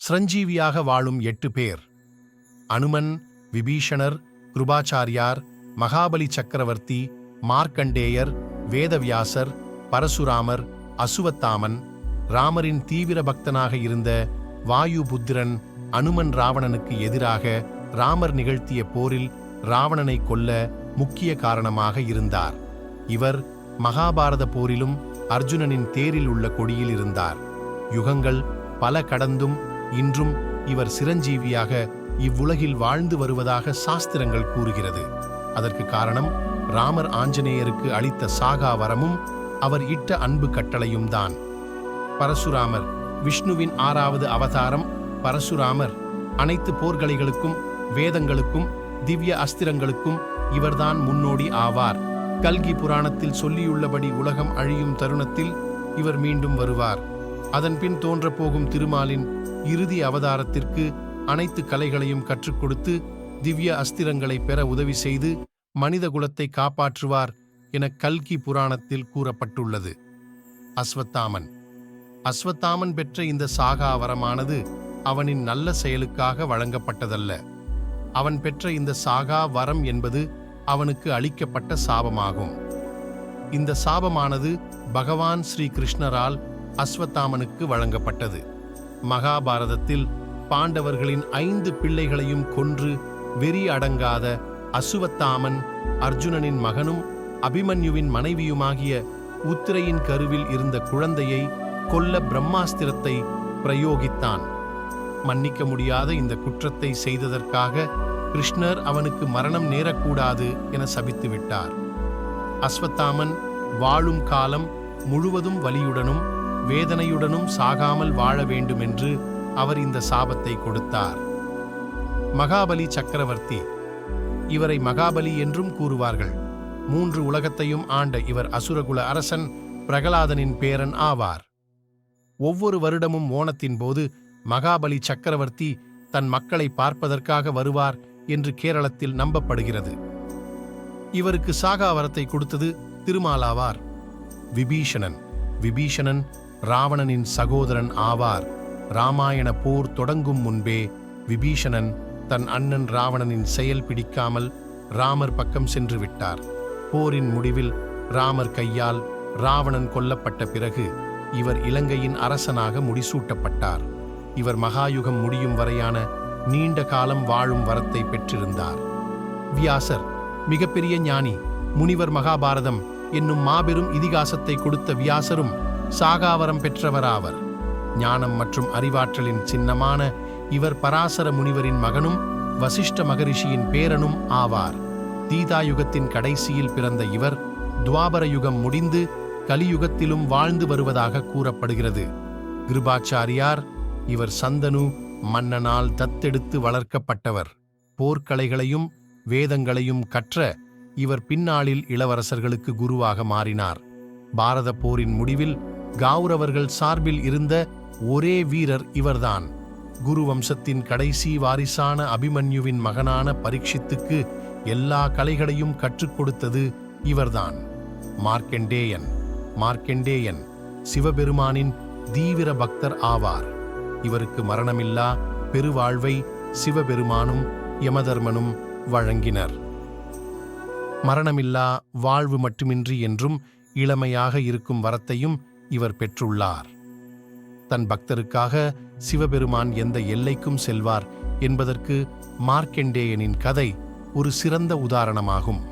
சிரஞ்சீவியாக வாழும் எட்டு பேர். அனுமன் விபீஷணர் கிருபாச்சாரியார் மகாபலி சக்கரவர்த்தி மார்க்கண்டேயர் வேதவியாசர் பரசுராமர் அசுவத்தாமன் ராமரின் தீவிர பக்தனாக இருந்த வாயுபுத்திரன் அனுமன் ராவணனுக்கு எதிராக ராமர் நிகழ்த்திய போரில் ராவணனை கொல்ல முக்கிய காரணமாக இருந்தார். இவர் மகாபாரத போரிலும் அர்ஜுனனின் தேரில் உள்ள கொடியில் இருந்தார். யுகங்கள் பல கடந்தும் இன்றும் இவர் சிரஞ்சீவியாக இவ்வுலகில் வாழ்ந்து வருவதாக சாஸ்திரங்கள் கூறுகிறது. அதற்கு காரணம் ராமர் ஆஞ்சநேயருக்கு அளித்த சாகா வரமும் அவர் இட்ட அன்பு கட்டளையும் தான். பரசுராமர் விஷ்ணுவின் ஆறாவது அவதாரம் பரசுராமர். அனைத்து போர்கலைகளுக்கும் வேதங்களுக்கும் திவ்ய அஸ்திரங்களுக்கும் இவர்தான் முன்னோடி ஆவார். கல்கி புராணத்தில் சொல்லியுள்ளபடி உலகம் அழியும் தருணத்தில் இவர் மீண்டும் வருவார். அதன்பின் தோன்றப்போகும் திருமாலின் இறுதி அவதாரத்திற்கு அனைத்து கலைகளையும் கற்றுக் கொடுத்து திவ்ய அஸ்திரங்களை பெற உதவி செய்து மனித குலத்தை காப்பாற்றுவார் என கல்கி புராணத்தில் கூறப்பட்டுள்ளது. அஸ்வத்தாமன். அஸ்வத்தாமன் பெற்ற இந்த சாகா வரமானது அவனின் நல்ல செயலுக்காக வழங்கப்பட்டதல்ல. அவன் பெற்ற இந்த சாகா வரம் என்பது அவனுக்கு அளிக்கப்பட்ட சாபமாகும். இந்த சாபமானது பகவான் ஸ்ரீ கிருஷ்ணரால் அஸ்வத்தாமனுக்கு வழங்கப்பட்டது. மகாபாரதத்தில் பாண்டவர்களின் ஐந்து பிள்ளைகளையும் கொன்று வெறி அடங்காத அசுவத்தாமன் அர்ஜுனனின் மகனும் அபிமன்யுவின் மனைவியுமாகிய உத்திரையின் கருவில் இருந்த குழந்தையை கொல்ல பிரம்மாஸ்திரத்தை பிரயோகித்தான். மன்னிக்க முடியாத இந்த குற்றத்தை செய்ததற்காக கிருஷ்ணர் அவனுக்கு மரணம் நேரக்கூடாது என சபித்து விட்டார் அஸ்வத்தாமன் வாழும் காலம் முழுவதும் வலியுடனும் வேதனையுடனும் சாகாமல் வாழ வேண்டுமென்று அவர் இந்த சாபத்தை கொடுத்தார். மகாபலி சக்கரவர்த்தி இவரை மகாபலி என்றும் கூறுவார்கள். மூன்று உலகத்தையும் ஆண்ட இவர் அசுரகுல அரசன் பிரகலாதனின் பேரன் ஆவார். ஒவ்வொரு வருடமும் ஓணத்தின் போது மகாபலி சக்கரவர்த்தி தன் மக்களை பார்ப்பதற்காக வருவார் என்று கேரளத்தில் நம்பப்படுகிறது. இவருக்கு சாகாவரத்தை கொடுத்தது திருமாலாவார். விபீஷணன். விபீஷணன் ராவணனின் சகோதரன் ஆவார். ராமாயண போர் தொடங்கும் முன்பே விபீஷணன் தன் அண்ணன் ராவணனின் செயல் பிடிக்காமல் ராமர் பக்கம் சென்று விட்டார். போரின் முடிவில் ராமர் கையால் ராவணன் கொல்லப்பட்ட பிறகு இவர் இலங்கையின் அரசனாக முடிசூட்டப்பட்டார். இவர் மகாயுகம் முடியும் வரையான நீண்ட காலம் வாழும் வரத்தை பெற்றிருந்தார். வியாசர் மிகப்பெரிய ஞானி முனிவர் மகாபாரதம் என்னும் மாபெரும் இதிகாசத்தை கொடுத்த வியாசரும் சாகாவரம் பெற்றவராவர். ஞானம் மற்றும் அறிவாற்றலின் சின்னமான இவர் பராசர முனிவரின் மகனும் வசிஷ்ட மகரிஷியின் பேரனும் ஆவார். தீதாயுகத்தின் கடைசியில் பிறந்த இவர் துவாபர யுகம் முடிந்து கலியுகத்திலும் வாழ்ந்து வருவதாக கூறப்படுகிறது. கிருபாச்சாரியார் இவர் சந்தனு மன்னனால் தத்தெடுத்து வளர்க்கப்பட்டவர். போர்க்கலைகளையும் வேதங்களையும் கற்ற இவர் பின்னாளில் இளவரசர்களுக்கு குருவாக மாறினார். பாரத போரின் முடிவில் கௌரவர்கள் சார்பில் இருந்த ஒரே வீரர் இவர்தான். குரு வம்சத்தின் கடைசி வாரிசான அபிமன்யுவின் மகனான பரீட்சித்துக்கு எல்லா கலைகளையும் கற்றுக் கொடுத்தது இவர்தான். மார்க்கெண்டேயன் மார்க்கெண்டேயன் சிவபெருமானின் தீவிர பக்தர் ஆவார். இவருக்கு மரணமில்லா பெருவாழ்வை சிவபெருமானும் யமதர்மனும் வழங்கினர். மரணமில்லா வாழ்வு மட்டுமின்றி என்றும் இளமையாக இருக்கும் வரத்தையும் இவர் பெற்றுள்ளார். தன் பக்தருக்காக சிவபெருமான் எந்த எல்லைக்கும் செல்வார் என்பதற்கு மார்க்கெண்டேயனின் கதை ஒரு சிறந்த உதாரணமாகும்.